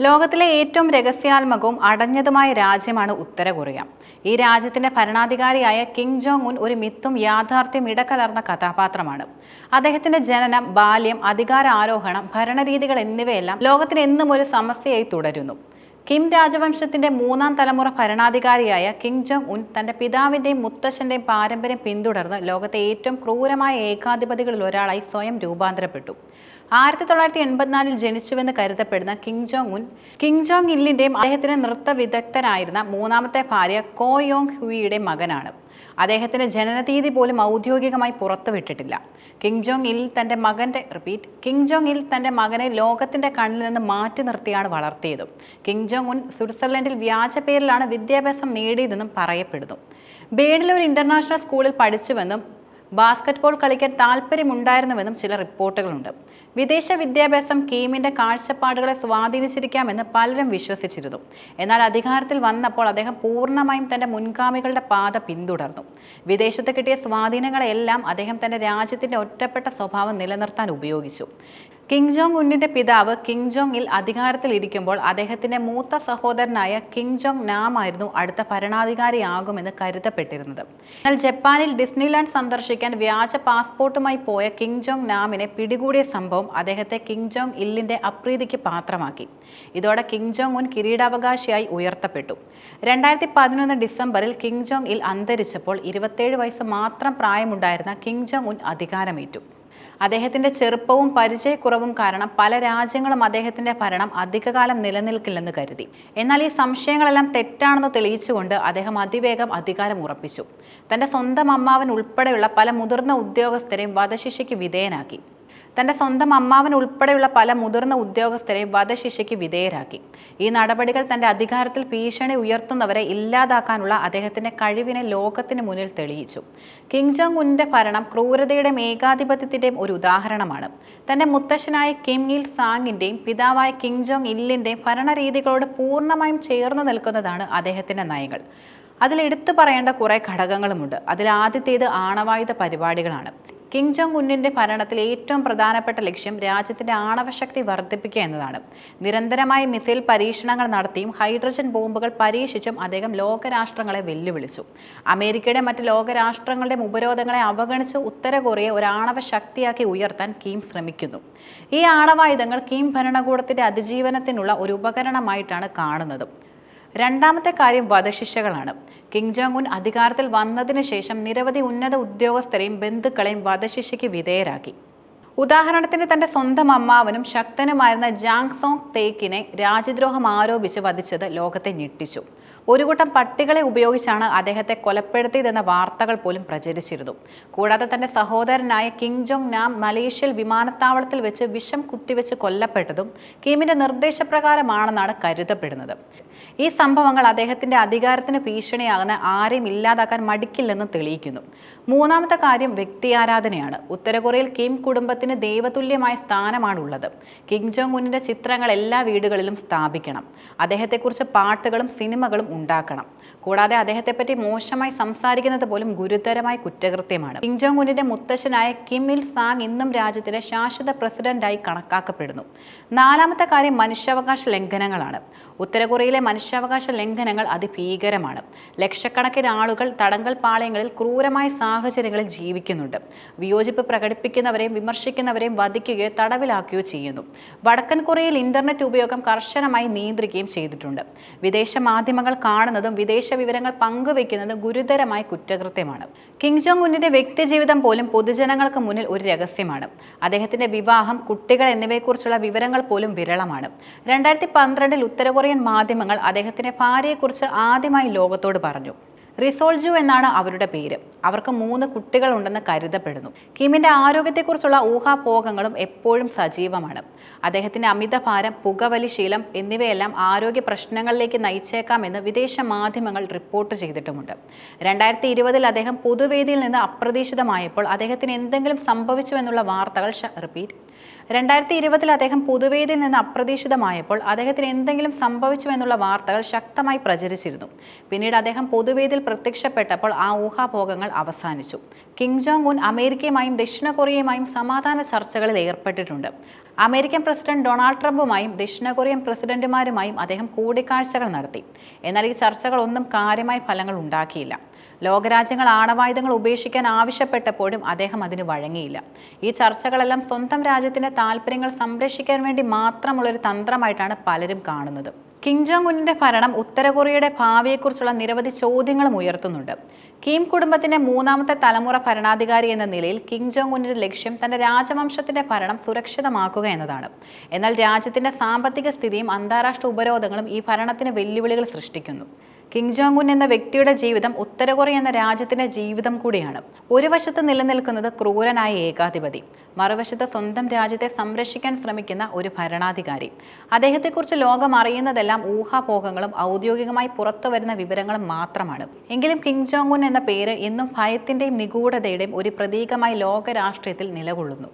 ലോകത്തിലെ ഏറ്റവും രഹസ്യാത്മകവും അടഞ്ഞതുമായ രാജ്യമാണ് ഉത്തര കൊറിയ. ഈ രാജ്യത്തിന്റെ ഭരണാധികാരിയായ കിങ് ജോങ് ഉൻ ഒരു മിത്തും യാഥാർത്ഥ്യം ഇടകലർന്ന കഥാപാത്രമാണ്. അദ്ദേഹത്തിന്റെ ജനനം ബാല്യം അധികാര ആരോഹണം ഭരണരീതികൾ എന്നിവയെല്ലാം ലോകത്തിന് എന്നും ഒരു സമസ്യയായി തുടരുന്നു. കിം രാജവംശത്തിന്റെ മൂന്നാം തലമുറ ഭരണാധികാരിയായ കിങ് ജോങ് ഉൻ തന്റെ പിതാവിന്റെയും മുത്തശ്ശന്റെയും പാരമ്പര്യം പിന്തുടർന്ന് ലോകത്തെ ഏറ്റവും ക്രൂരമായ ഏകാധിപതികളിൽ ഒരാളായി സ്വയം രൂപാന്തരപ്പെട്ടു. ആയിരത്തി തൊള്ളായിരത്തി എൺപത്തിനാലിൽ ജനിച്ചുവെന്ന് കരുതപ്പെടുന്ന Kim Jong Un Kim Jong ഇല്ലിന്റെയും അദ്ദേഹത്തിന്റെ നൃത്ത വിദഗ്ധനായിരുന്ന മൂന്നാമത്തെ ഭാര്യ കോ യോങ് ഹുയിയുടെ മകനാണ്. അദ്ദേഹത്തിന്റെ ജനനതീയതി പോലും ഔദ്യോഗികമായി പുറത്തുവിട്ടിട്ടില്ല. കിങ് ജോങ് ഇൽ തന്റെ മകന്റെ റിപ്പീറ്റ് കിങ് ജോങ് ഇൽ തന്റെ മകനെ ലോകത്തിന്റെ കണ്ണിൽ നിന്ന് മാറ്റി നിർത്തിയാണ് വളർത്തിയതും. കിങ് ജോങ് ഉൻ സ്വിറ്റ്സർലൻഡിൽ വ്യാജ പേരിലാണ് വിദ്യാഭ്യാസം നേടിയതെന്നും പറയപ്പെടുന്നു. ബേഡിലെ ഒരു ഇന്റർനാഷണൽ സ്കൂളിൽ പഠിച്ചുവെന്നും ബാസ്കറ്റ്ബോൾ കളിക്കാൻ താല്പര്യമുണ്ടായിരുന്നുവെന്നും ചില റിപ്പോർട്ടുകളുണ്ട്. വിദേശ വിദ്യാഭ്യാസം കീമിന്റെ കാഴ്ചപ്പാടുകളെ സ്വാധീനിച്ചിരിക്കാമെന്ന് പലരും വിശ്വസിച്ചിരുന്നു. എന്നാൽ അധികാരത്തിൽ വന്നപ്പോൾ അദ്ദേഹം പൂർണമായും തന്റെ മുൻഗാമികളുടെ പാത പിന്തുടർന്നു. വിദേശത്ത് കിട്ടിയ സ്വാധീനങ്ങളെല്ലാം അദ്ദേഹം തന്റെ രാജ്യത്തിന്റെ ഒറ്റപ്പെട്ട സ്വഭാവം നിലനിർത്താൻ ഉപയോഗിച്ചു. കിങ് ജോങ് ഉന്നിന്റെ പിതാവ് കിങ് ജോങ് ഇൽ അധികാരത്തിൽ ഇരിക്കുമ്പോൾ അദ്ദേഹത്തിന്റെ മൂത്ത സഹോദരനായ കിങ് ജോങ് നാം ആയിരുന്നു അടുത്ത ഭരണാധികാരിയാകുമെന്ന് കരുതപ്പെട്ടിരുന്നത്. എന്നാൽ ജപ്പാനിൽ ഡിസ്നിലാൻഡ് സന്ദർശിക്കാൻ വ്യാജ പാസ്പോർട്ടുമായി പോയ കിങ് ജോങ് നാമിനെ പിടികൂടിയ സംഭവം അദ്ദേഹത്തെ കിങ് ജോങ് ഇല്ലിന്റെ അപ്രീതിക്ക് പാത്രമാക്കി. ഇതോടെ കിങ് ജോങ് ഉൻ കിരീടാവകാശിയായി ഉയർത്തപ്പെട്ടു. രണ്ടായിരത്തി പതിനൊന്ന് ഡിസംബറിൽ കിങ് ജോങ് ഇൽ അന്തരിച്ചപ്പോൾ ഇരുപത്തേഴ് വയസ്സ് മാത്രം പ്രായമുണ്ടായിരുന്ന കിങ് ജോങ് ഉൻ അധികാരമേറ്റു. അദ്ദേഹത്തിന്റെ ചെറുപ്പവും പരിചയക്കുറവും കാരണം പല രാജ്യങ്ങളും അദ്ദേഹത്തിന്റെ ഭരണം അധികകാലം നിലനിൽക്കില്ലെന്ന് കരുതി. എന്നാൽ ഈ സംശയങ്ങളെല്ലാം തെറ്റാണെന്ന് തെളിയിച്ചുകൊണ്ട് അദ്ദേഹം അതിവേഗം അധികാരം ഉറപ്പിച്ചു. തന്റെ സ്വന്തം അമ്മാവൻ ഉൾപ്പെടെയുള്ള പല മുതിർന്ന ഉദ്യോഗസ്ഥരെയും വധശിക്ഷയ്ക്ക് വിധേയനാക്കി. തന്റെ സ്വന്തം അമ്മാവൻ ഉൾപ്പെടെയുള്ള പല മുതിർന്ന ഉദ്യോഗസ്ഥരെ വധശിക്ഷയ്ക്ക് വിധേയരാക്കി. ഈ നടപടികൾ തന്റെ അധികാരത്തിൽ ഭീഷണി ഉയർത്തുന്നവരെ ഇല്ലാതാക്കാനുള്ള അദ്ദേഹത്തിന്റെ കഴിവിനെ ലോകത്തിന് മുന്നിൽ തെളിയിച്ചു. കിങ് ജോങ് ഉന്റെ ഭരണം ക്രൂരതയുടെയും ഏകാധിപത്യത്തിന്റെയും ഒരു ഉദാഹരണമാണ്. തന്റെ മുത്തശ്ശനായ കിം ഇൽ സാങ്ങിന്റെയും പിതാവായ കിങ് ജോങ് ഇല്ലിന്റെയും ഭരണരീതികളോട് പൂർണമായും ചേർന്ന് നിൽക്കുന്നതാണ് അദ്ദേഹത്തിന്റെ നയങ്ങൾ. അതിൽ എടുത്തു പറയേണ്ട കുറേ ഘടകങ്ങളുമുണ്ട്. അതിൽ ആദ്യത്തേത് ആണവായുധ പരിപാടികളാണ്. കിങ് ജോങ് ഉന്നിന്റെ ഭരണത്തിൽ ഏറ്റവും പ്രധാനപ്പെട്ട ലക്ഷ്യം രാജ്യത്തിന്റെ ആണവശക്തി വർദ്ധിപ്പിക്കുക എന്നതാണ്. നിരന്തരമായ മിസൈൽ പരീക്ഷണങ്ങൾ നടത്തിയും ഹൈഡ്രജൻ ബോംബുകൾ പരീക്ഷിച്ചും അദ്ദേഹം ലോകരാഷ്ട്രങ്ങളെ വെല്ലുവിളിച്ചു. അമേരിക്കയുടെ മറ്റ് ലോകരാഷ്ട്രങ്ങളുടെ ഉപരോധങ്ങളെ അവഗണിച്ച് ഉത്തര കൊറിയ ഒരു ആണവ ശക്തിയാക്കി ഉയർത്താൻ കീം ശ്രമിക്കുന്നു. ഈ ആണവായുധങ്ങൾ കിം ഭരണകൂടത്തിന്റെ അതിജീവനത്തിനുള്ള ഒരു ഉപകരണമായിട്ടാണ് കാണുന്നത്. രണ്ടാമത്തെ കാര്യം വധശിക്ഷകളാണ്. കിങ് ജോങ് ഉൻ അധികാരത്തിൽ വന്നതിന് ശേഷം നിരവധി ഉന്നത ഉദ്യോഗസ്ഥരെയും ബന്ധുക്കളെയും വധശിക്ഷയ്ക്ക് വിധേയരാക്കി. ഉദാഹരണത്തിന് തന്റെ സ്വന്തം അമ്മാവനും ശക്തനുമായിരുന്ന ജാങ് സോങ് തേക്കിനെ രാജ്യദ്രോഹം ആരോപിച്ച് വധിച്ചത് ലോകത്തെ ഞെട്ടിച്ചു. ഒരു കൂട്ടം പട്ടികളെ ഉപയോഗിച്ചാണ് അദ്ദേഹത്തെ കൊലപ്പെടുത്തിയതെന്ന വാർത്തകൾ പോലും പ്രചരിച്ചിരുന്നു. കൂടാതെ തന്റെ സഹോദരനായ കിങ് ജോങ് നാം മലേഷ്യയിൽ വിമാനത്താവളത്തിൽ വെച്ച് വിഷം കുത്തിവെച്ച് കൊല്ലപ്പെട്ടതും കിമിന്റെ നിർദ്ദേശപ്രകാരമാണെന്നാണ് കരുതപ്പെടുന്നത്. ഈ സംഭവങ്ങൾ അദ്ദേഹത്തിന്റെ അധികാരത്തിന് ഭീഷണിയാകുന്ന ആരെയും ഇല്ലാതാക്കാൻ മടിക്കില്ലെന്ന് തെളിയിക്കുന്നു. മൂന്നാമത്തെ കാര്യം വ്യക്തിയാരാധനയാണ്. ഉത്തര കൊറിയയിൽ കിം കുടുംബത്തിന് ദൈവതുല്യമായ സ്ഥാനമാണുള്ളത്. കിങ് ജോങ് ഉന്നിന്റെ ചിത്രങ്ങൾ എല്ലാ വീടുകളിലും സ്ഥാപിക്കണം. അദ്ദേഹത്തെക്കുറിച്ച് പാട്ടുകളും സിനിമകളും ഉണ്ടാക്കണം. കൂടാതെ അദ്ദേഹത്തെപ്പറ്റി മോശമായി സംസാരിക്കുന്നത് പോലും ഗുരുതരമായ കുറ്റകൃത്യമാണ്. കിങ് ജോങ് ഉന്നിന്റെ മുത്തശ്ശനായ കിം ഇൽ സാങ് ഇന്നും രാജ്യത്തിലെ ശാശ്വത പ്രസിഡന്റായി കണക്കാക്കപ്പെടുന്നു. നാലാമത്തെ കാര്യം മനുഷ്യാവകാശ ലംഘനങ്ങളാണ്. ഉത്തരകൊറിയയിലെ മനുഷ്യാവകാശ ലംഘനങ്ങൾ അതിഭീകരമാണ്. ലക്ഷക്കണക്കിന് ആളുകൾ തടങ്കൽ പാളയങ്ങളിൽ ക്രൂരമായ സാഹചര്യങ്ങളിൽ ജീവിക്കുന്നുണ്ട്. വിയോജിപ്പ് പ്രകടിപ്പിക്കുന്നവരെയും വിമർശിക്കുന്നവരെയും വധിക്കുകയോ തടവിലാക്കുകയോ ചെയ്യുന്നു. വടക്കൻ കൊറിയയിൽ ഇന്റർനെറ്റ് ഉപയോഗം കർശനമായി നിയന്ത്രിക്കുകയും ചെയ്തിട്ടുണ്ട്. വിദേശ മാധ്യമങ്ങൾ കാണുന്നതും വിദേശ വിവരങ്ങൾ പങ്കുവെക്കുന്നതും ഗുരുതരമായ കുറ്റകൃത്യമാണ്. കിങ് ജോങ് ഉന്നിന്റെ വ്യക്തിജീവിതം പോലും പൊതുജനങ്ങൾക്ക് മുന്നിൽ ഒരു രഹസ്യമാണ്. അദ്ദേഹത്തിന്റെ വിവാഹം കുട്ടികൾ എന്നിവയെക്കുറിച്ചുള്ള വിവരങ്ങൾ പോലും വിരളമാണ്. രണ്ടായിരത്തി പന്ത്രണ്ടിൽ ഉത്തര കൊറിയൻ മാധ്യമങ്ങൾ അദ്ദേഹത്തിന്റെ ഭാര്യയെക്കുറിച്ച് ആദ്യമായി ലോകത്തോട് പറഞ്ഞു. റിസോൾജു എന്നാണ് അവരുടെ പേര്. അവർക്ക് മൂന്ന് കുട്ടികളുണ്ടെന്ന് കരുതപ്പെടുന്നു. കിമിന്റെ ആരോഗ്യത്തെക്കുറിച്ചുള്ള ഊഹാപോഹങ്ങളും എപ്പോഴും സജീവമാണ്. അദ്ദേഹത്തിന്റെ അമിതഭാരം പുകവലി ശീലം എന്നിവയെല്ലാം ആരോഗ്യ പ്രശ്നങ്ങളിലേക്ക് നയിച്ചേക്കാമെന്ന് വിദേശ മാധ്യമങ്ങൾ റിപ്പോർട്ട് ചെയ്തിട്ടുമുണ്ട്. രണ്ടായിരത്തി ഇരുപതിൽ അദ്ദേഹം പൊതുവേദിയിൽ നിന്ന് അപ്രതീക്ഷിതമായപ്പോൾ അദ്ദേഹത്തിന് എന്തെങ്കിലും സംഭവിച്ചു എന്നുള്ള വാർത്തകൾ റിപ്പീറ്റ്. രണ്ടായിരത്തി ഇരുപതിൽ അദ്ദേഹം പൊതുവേദിയിൽ നിന്ന് അപ്രതീക്ഷിതമായപ്പോൾ അദ്ദേഹത്തിന് എന്തെങ്കിലും സംഭവിച്ചു എന്നുള്ള വാർത്തകൾ ശക്തമായി പ്രചരിച്ചിരുന്നു. പിന്നീട് അദ്ദേഹം പൊതുവേദിയിൽ പ്രത്യക്ഷപ്പെട്ടപ്പോൾ ആ ഊഹാഭോഗങ്ങൾ അവസാനിച്ചു. കിം ജോങ് ഉൻ അമേരിക്കയുമായും ദക്ഷിണ കൊറിയയുമായും സമാധാന ചർച്ചകളിൽ ഏർപ്പെട്ടിട്ടുണ്ട്. അമേരിക്കൻ പ്രസിഡന്റ് ഡൊണാൾഡ് ട്രംപുമായും ദക്ഷിണ കൊറിയൻ പ്രസിഡന്റുമാരുമായും അദ്ദേഹം കൂടിക്കാഴ്ചകൾ നടത്തി. എന്നാൽ ഈ ചർച്ചകളൊന്നും കാര്യമായ ഫലങ്ങൾ ഉണ്ടാക്കിയില്ല. ലോകരാജ്യങ്ങൾ ആണവായുധങ്ങൾ ഉപേക്ഷിക്കാൻ ആവശ്യപ്പെട്ടപ്പോഴും അദ്ദേഹം അതിന് വഴങ്ങിയില്ല. ഈ ചർച്ചകളെല്ലാം സ്വന്തം രാജ്യത്തിന്റെ താല്പര്യങ്ങൾ സംരക്ഷിക്കാൻ വേണ്ടി മാത്രമുള്ളൊരു തന്ത്രമായിട്ടാണ് പലരും കാണുന്നത്. കിം ജോങ് ഉന്നിന്റെ ഭരണം ഉത്തര കൊറിയയുടെ ഭാവിയെക്കുറിച്ചുള്ള നിരവധി ചോദ്യങ്ങളും ഉയർത്തുന്നുണ്ട്. കിം കുടുംബത്തിന്റെ മൂന്നാമത്തെ തലമുറ ഭരണാധികാരി എന്ന നിലയിൽ കിം ജോങ് ഉന്നിന്റെ ലക്ഷ്യം തന്റെ രാജവംശത്തിന്റെ ഭരണം സുരക്ഷിതമാക്കുക എന്നതാണ്. എന്നാൽ രാജ്യത്തിന്റെ സാമ്പത്തിക സ്ഥിതിയും അന്താരാഷ്ട്ര ഉപരോധങ്ങളും ഈ ഭരണത്തിന് വെല്ലുവിളികൾ സൃഷ്ടിക്കുന്നു. കിം ജോങ് ഉൻ എന്ന വ്യക്തിയുടെ ജീവിതം ഉത്തര കൊറിയ എന്ന രാജ്യത്തിന്റെ ജീവിതം കൂടിയാണ്. ഒരു വശത്ത് നിലനിൽക്കുന്നത് ക്രൂരനായ ഏകാധിപതി മറുവശത്ത് സ്വന്തം രാജ്യത്തെ സംരക്ഷിക്കാൻ ശ്രമിക്കുന്ന ഒരു ഭരണാധികാരി. അദ്ദേഹത്തെക്കുറിച്ച് ലോകം അറിയുന്നതെല്ലാം ഊഹാപോഹങ്ങളും ഔദ്യോഗികമായി പുറത്തു വരുന്ന വിവരങ്ങളും മാത്രമാണ്. എങ്കിലും കിം ജോങ് ഉൻ എന്ന പേര് എന്നും ഭയത്തിന്റെയും നിഗൂഢതയുടെയും ഒരു പ്രതീകമായി ലോകരാഷ്ട്രീയത്തിൽ നിലകൊള്ളുന്നു.